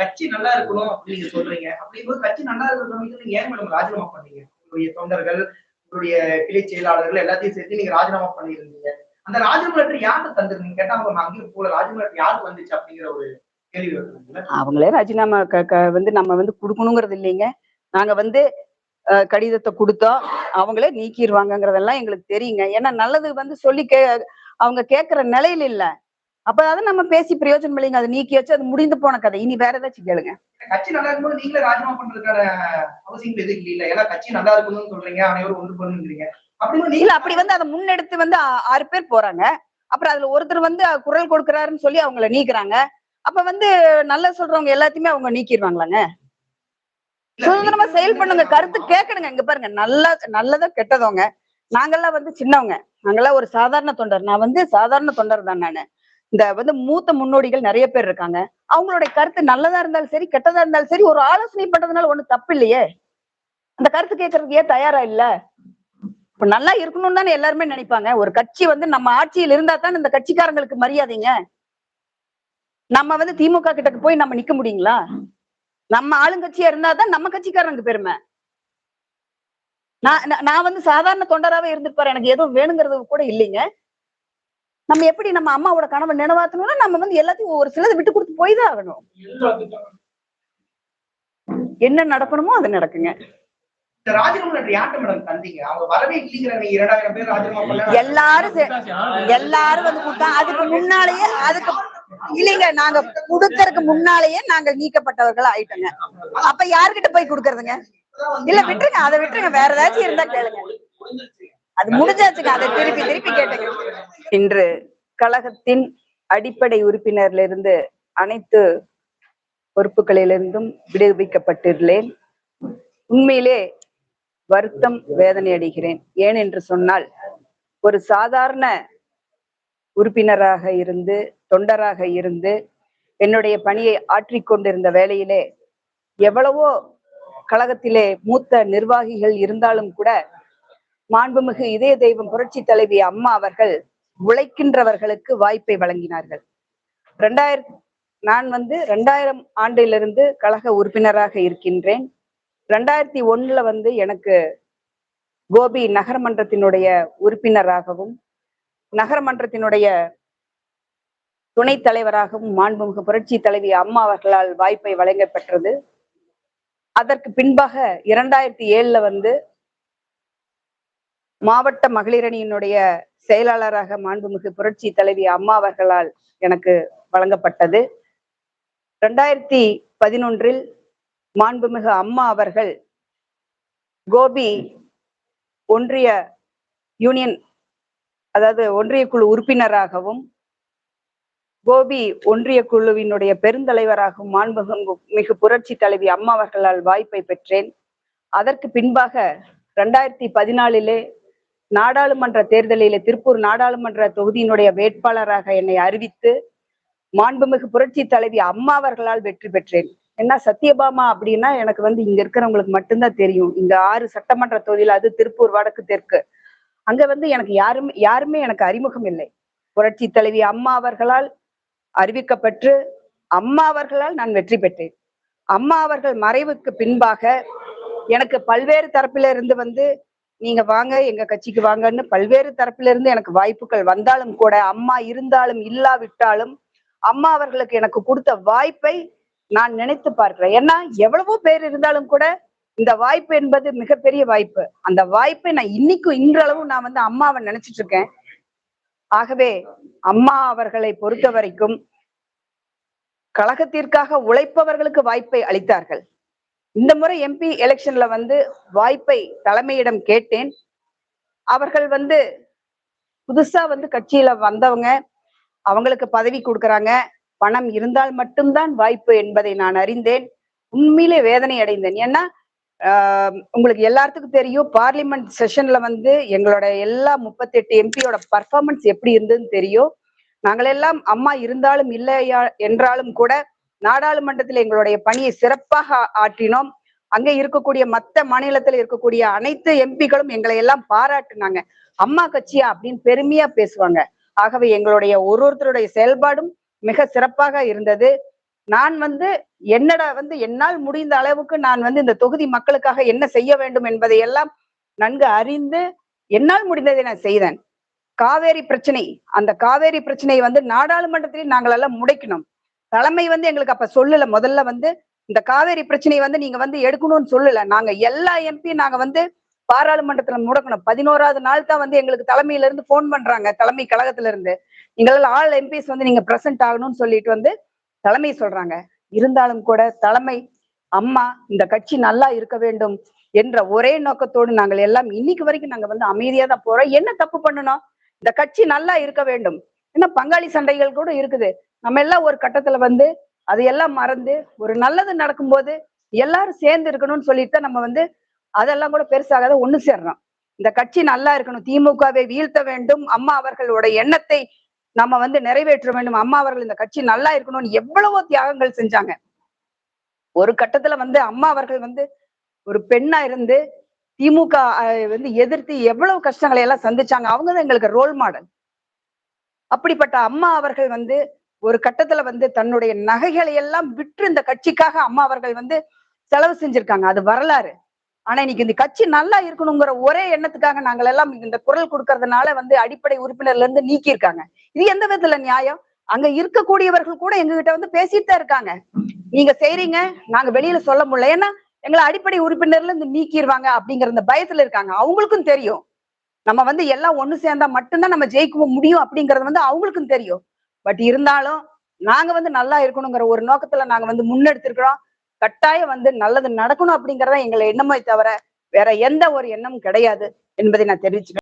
கட்சி நல்லா இருக்கணும் அப்படின்னு சொல்றீங்க. அப்படிங்கும்போது கட்சி நல்லா இருக்கிற நீங்க ஏன் மேடம் ராஜினாமா பண்ணீங்க? உங்களுடைய தொண்டர்கள் உங்களுடைய கிளை செயலாளர்கள் எல்லாத்தையும் சேர்த்து நீங்க ராஜினாமா பண்ணியிருந்தீங்க. அந்த ராஜினாமா லெட்டர் யாருக்கு தந்திருந்தீங்க? கேட்டா அவங்க அங்கேயும் போல ராஜினாமா லெட்டர் யாருக்கு வந்துச்சு அப்படிங்கிற ஒரு அவங்களே ராஜினாமா வந்து நம்ம வந்து கொடுக்கணுங்கிறது இல்லைங்க. நாங்க வந்து கடிதத்தை கொடுத்தோம். அவங்களே நீக்கிடுவாங்கங்கிறதெல்லாம் எங்களுக்கு தெரியுங்க. ஏன்னா நல்லது வந்து சொல்லி கே அவங்க கேட்கிற நிலையில இல்லை. அப்ப அதை நம்ம பேசி பிரயோஜனம் இல்லைங்க அதை நீக்கி வச்சு அது முடிந்து போன கதை. இனி வேற ஏதாச்சும் கேளுங்க. கட்சி நல்லா இருக்கும்போது நீங்களே ராஜினாமா பண்றதுக்கான அவசியம் எதுவும் இல்ல ஏன்னா கட்சி நல்லா இருக்கணும்னு சொல்றீங்க. அனைவரும் ஒன்று பண்ணுங்கிறீங்க. நீங்க இல்ல அப்படி வந்து அதை முன்னெடுத்து வந்து ஆறு பேர் போறாங்க. அப்புறம் அதுல ஒருத்தர் வந்து குரல் கொடுக்கறாருன்னு சொல்லி அவங்கள நீக்குறாங்க. அப்ப வந்து நல்ல சொல்றவங்க எல்லாத்தையுமே அவங்க நீக்கிடுவாங்களாங்க? சுதந்திரமா செயல் பண்ணுங்க. கருத்து கேட்கணுங்க இங்க பாருங்க. நல்ல நல்லதோ கெட்டதோங்க. நாங்கெல்லாம் வந்து சின்னவங்க. நாங்கெல்லாம் ஒரு சாதாரண தொண்டர். நான் வந்து சாதாரண தொண்டர் தான் நானு. இந்த வந்து மூத்த முன்னோடிகள் நிறைய பேர் இருக்காங்க. அவங்களுடைய கருத்து நல்லதா இருந்தாலும் சரி கெட்டதா இருந்தாலும் சரி ஒரு ஆலோசனை பண்றதுனால ஒண்ணும் தப்பு இல்லையே. அந்த கருத்து கேட்கறதுக்கு ஏன் தயாரா இல்ல? இப்ப நல்லா இருக்கணும்னு தானே எல்லாருமே நினைப்பாங்க. ஒரு கட்சி வந்து நம்ம ஆட்சியில் இருந்தா தான் இந்த கட்சிக்காரங்களுக்கு மரியாதைங்க. நம்ம வந்து திமுக கிட்ட போய் நம்ம நிக்க முடியுங்களா? நம்ம ஆளுங்கட்சியா இருந்தாதான் நம்ம கட்சிக்காரங்க பெருமை. நான் நான்- வந்து சாதாரண தொண்டராவே இருந்திருப்பாரு. எனக்கு எதுவும் வேணுங்கிறது கூட இல்லைங்க. நம்ம எப்படி நம்ம அம்மாவோட கனவை நினைவாத்தணும்னா நம்ம வந்து எல்லாத்தையும் ஒரு சிலதை விட்டு கொடுத்து போய் தான் ஆகணும். என்ன நடக்கணுமோ அது நடக்குங்க. எல்லாரும் எல்லாரும் வந்து கொடுத்தா அதுக்கு முன்னாலேயே அதுக்கு இல்லைங்க நாங்க கொடுக்கறதுக்கு முன்னாலேயே நாங்க நீக்கப்பட்டவர்கள் ஆயிட்டோங்க. அப்ப யார்கிட்ட போய் கொடுக்கறதுங்க? இல்ல விட்டுருங்க அதை விட்டுருங்க வேற ஏதாச்சும் இருந்தா கேளுங்க. அது முடிஞ்சாச்சுங்க அதை திருப்பி திருப்பி கேட்டுங்க. இன்று கழகத்தின் அடிப்படை உறுப்பினரிலிருந்து அனைத்து பொறுப்புகளிலிருந்தும் விடுவிக்கப்பட்டுள்ளேன். உண்மையிலே வருத்தம் வேதனை அடைகிறேன். ஏன் என்று சொன்னால் ஒரு சாதாரண உறுப்பினராக இருந்து தொண்டராக இருந்து என்னுடைய பணியை ஆற்றிக்கொண்டிருந்த வேளையிலே எவ்வளவோ கழகத்திலே மூத்த நிர்வாகிகள் இருந்தாலும் கூட மாண்புமிகு இதய தெய்வம் புரட்சி தலைவி அம்மா அவர்கள் உழைக்கின்றவர்களுக்கு வாய்ப்பை வழங்கினார்கள். ரெண்டாயிரம் நான் வந்து ரெண்டாயிரம் ஆண்டிலிருந்து கழக உறுப்பினராக இருக்கின்றேன். ரெண்டாயிரத்தி ஒண்ணுல வந்து எனக்கு கோபி நகரமன்றத்தினுடைய உறுப்பினராகவும் நகரமன்றத்தினுடைய துணைத் தலைவராகவும் மாண்புமிகு புரட்சி தலைவி அம்மா அவர்களால் வாய்ப்பை வழங்கப்பெற்றது. அதற்கு பின்பாக இரண்டாயிரத்தி ஏழுல வந்து மாவட்ட மகளிரணியினுடைய செயலாளராக மாண்புமிகு புரட்சி தலைவி அம்மா அவர்களால் எனக்கு வழங்கப்பட்டது. ரெண்டாயிரத்தி பதினொன்றில் மாண்புமிகு அம்மா அவர்கள் கோபி ஒன்றிய யூனியன் அதாவது ஒன்றிய குழு உறுப்பினராகவும் கோபி ஒன்றிய குழுவினுடைய பெருந்தலைவராகவும் மாண்புமிகு மிகு புரட்சி தலைவி அம்மா அவர்களால் வாய்ப்பை பெற்றேன். அதற்கு பின்பாக ரெண்டாயிரத்தி பதினாலிலே நாடாளுமன்ற தேர்தலிலே திருப்பூர் நாடாளுமன்ற தொகுதியினுடைய வேட்பாளராக என்னை அறிவித்து மாண்புமிகு புரட்சி தலைவி அம்மா அவர்களால் வெற்றி பெற்றேன். என்ன சத்யபாமா அப்படின்னா எனக்கு வந்து இங்க இருக்கிறவங்களுக்கு மட்டும்தான் தெரியும். இங்க ஆறு சட்டமன்ற தொகுதியில் அது திருப்பூர் வடக்கு தெற்கு. அங்க வந்து எனக்கு யாருமே யாருமே எனக்கு அறிமுகம் இல்லை. புரட்சி தலைவி அம்மா அவர்களால் அறிவிக்கப்பட்டு அம்மா அவர்களால் நான் வெற்றி பெற்றேன். அம்மா அவர்கள் மறைவுக்கு பின்பாக எனக்கு பல்வேறு தரப்பில இருந்து வந்து நீங்க வாங்க எங்க கட்சிக்கு வாங்கன்னு பல்வேறு தரப்புல இருந்து எனக்கு வாய்ப்புகள் வந்தாலும் கூட அம்மா இருந்தாலும் இல்லாவிட்டாலும் அம்மா அவர்களுக்கு எனக்கு கொடுத்த வாய்ப்பை நான் நினைத்து பார்க்கிறேன். ஏன்னா எவ்வளவோ பேர் இருந்தாலும் கூட இந்த வாய்ப்பு என்பது மிகப்பெரிய வாய்ப்பு. அந்த வாய்ப்பை நான் இன்னைக்கும் இன்றளவும் நான் வந்து அம்மாவை நினைச்சிட்டு இருக்கேன். ஆகவே அம்மா அவர்களை பொறுத்த வரைக்கும் கழகத்திற்காக உழைப்பவர்களுக்கு வாய்ப்பை அளித்தார்கள். இந்த முறை எம்பி எலெக்ஷன்ல வந்து வாய்ப்பை தலைமையிடம் கேட்டேன். அவர்கள் வந்து புதுசா வந்து கட்சியில வந்தவங்க அவங்களுக்கு பதவி கொடுக்கறாங்க. பணம் இருந்தால் மட்டும்தான் வாய்ப்பு என்பதை நான் அறிந்தேன். உண்மையிலே வேதனை அடைந்தேன். ஏன்னா உங்களுக்கு எல்லாத்துக்கும் தெரியும் பார்லிமெண்ட் செஷன்ல வந்து எங்களோட எல்லா முப்பத்தெட்டு எம்பியோட பர்ஃபார்மன்ஸ் எப்படி இருந்ததுன்னு தெரியும். நாங்களெல்லாம் அம்மா இருந்தாலும் இல்லையா என்றாலும் கூட நாடாளுமன்றத்தில் எங்களுடைய பணியை சிறப்பாக ஆற்றினோம். அங்க இருக்கக்கூடிய மத்த மாநிலத்தில் இருக்கக்கூடிய அனைத்து எம்பிக்களும் எங்களை எல்லாம் பாராட்டுனாங்க. அம்மா கட்சியா அப்படின்னு பெருமையா பேசுவாங்க. ஆகவே எங்களுடைய ஒரு ஒருத்தருடைய செயல்பாடும் மிக சிறப்பாக இருந்தது. நான் வந்து என்னடா வந்து என்னால் முடிந்த அளவுக்கு நான் வந்து இந்த தொகுதி மக்களுக்காக என்ன செய்ய வேண்டும் என்பதை எல்லாம் நன்கு அறிந்து என்னால் முடிந்ததை நான் செய்தேன். காவேரி பிரச்சனை அந்த காவேரி பிரச்சனையை வந்து நாடாளுமன்றத்திலேயே நாங்கள் எல்லாம் முடைக்கணும் தலைமை வந்து எங்களுக்கு அப்ப சொல்லல. முதல்ல வந்து இந்த காவேரி பிரச்சனையை வந்து நீங்க வந்து எடுக்கணும்னு சொல்லல. நாங்க எல்லா எம்பி நாங்க வந்து பாராளுமன்றத்துல முடக்கணும். பதினோராவது நாள் தான் வந்து எங்களுக்கு தலைமையில இருந்து போன் பண்றாங்க. தலைமை கழகத்துல இருந்து எங்களால் ஆல் எம்பிஸ் வந்து நீங்க பிரசன்ட் ஆகணும்னு சொல்லிட்டு வந்து தலைமை சொல்றாங்க. இருந்தாலும் கூட தலைமை அம்மா இந்த கட்சி நல்லா இருக்க வேண்டும் என்ற ஒரே நோக்கத்தோடு நாங்கள் எல்லாம் இன்னைக்கு வரைக்கும் நாங்க வந்து அமைதியா தான் போறோம். என்ன தப்பு பண்ணணும்? இந்த கட்சி நல்லா இருக்க வேண்டும். ஏன்னா பங்காளி சண்டைகள் கூட இருக்குது. நம்ம எல்லாம் ஒரு கட்டத்துல வந்து அதையெல்லாம் மறந்து ஒரு நல்லது நடக்கும்போது எல்லாரும் சேர்ந்து இருக்கணும்னு சொல்லிட்டு தான் நம்ம வந்து அதெல்லாம் கூட பெருசாகாத ஒண்ணு சேர்றோம். இந்த கட்சி நல்லா இருக்கணும் திமுகவை வீழ்த்த வேண்டும் அம்மா அவர்களோட எண்ணத்தை நம்ம வந்து நிறைவேற்ற வேண்டும் அம்மா அவர்கள் இந்த கட்சி நல்லா இருக்கணும்னு எவ்வளவோ தியாகங்கள் செஞ்சாங்க. ஒரு கட்டத்துல வந்து அம்மா அவர்கள் வந்து ஒரு பெண்ணா இருந்து திமுக வந்து எதிர்த்து எவ்வளவு கஷ்டங்களை எல்லாம் சந்திச்சாங்க. அவங்க தான் எங்களுக்கு ரோல் மாடல் அப்படிப்பட்ட அம்மா அவர்கள் வந்து ஒரு கட்டத்துல வந்து தன்னுடைய நகைகளை எல்லாம் விற்று இந்த கட்சிக்காக அம்மா அவர்கள் வந்து செலவு செஞ்சிருக்காங்க. அது வரலாறு. ஆனா இன்னைக்கு இந்த கட்சி நல்லா இருக்கணுங்கிற ஒரே எண்ணத்துக்காக நாங்கள் எல்லாம் இந்த குரல் கொடுக்கறதுனால வந்து அடிப்படை உறுப்பினர்ல இருந்து நீக்கியிருக்காங்க. இது எந்த விதத்துல நியாயம்? அங்க இருக்கக்கூடியவர்கள் கூட எங்ககிட்ட வந்து பேசிட்டு தான் இருக்காங்க. நீங்க செய்றீங்க நாங்க வெளியில சொல்ல முடியல. ஏன்னா எங்களை அடிப்படை உறுப்பினர்ல இருந்து நீக்கிடுவாங்க அப்படிங்கிற இந்த பயத்துல இருக்காங்க. அவங்களுக்கும் தெரியும். நம்ம வந்து எல்லாம் ஒண்ணு சேர்ந்தா மட்டும்தான் நம்ம ஜெயிக்க முடியும் அப்படிங்கறது வந்து அவங்களுக்கும் தெரியும். பட் இருந்தாலும் நாங்க வந்து நல்லா இருக்கணுங்கிற ஒரு நோக்கத்துல நாங்க வந்து முன்னெடுத்திருக்கிறோம். கட்டாயம் வந்து நல்லது நடக்கணும் அப்படிங்கறத எங்களை எண்ணமே தவிர வேற எந்த ஒரு எண்ணமும் கிடையாது என்பதை நான் தெரிவிச்சுக்கிறேன்.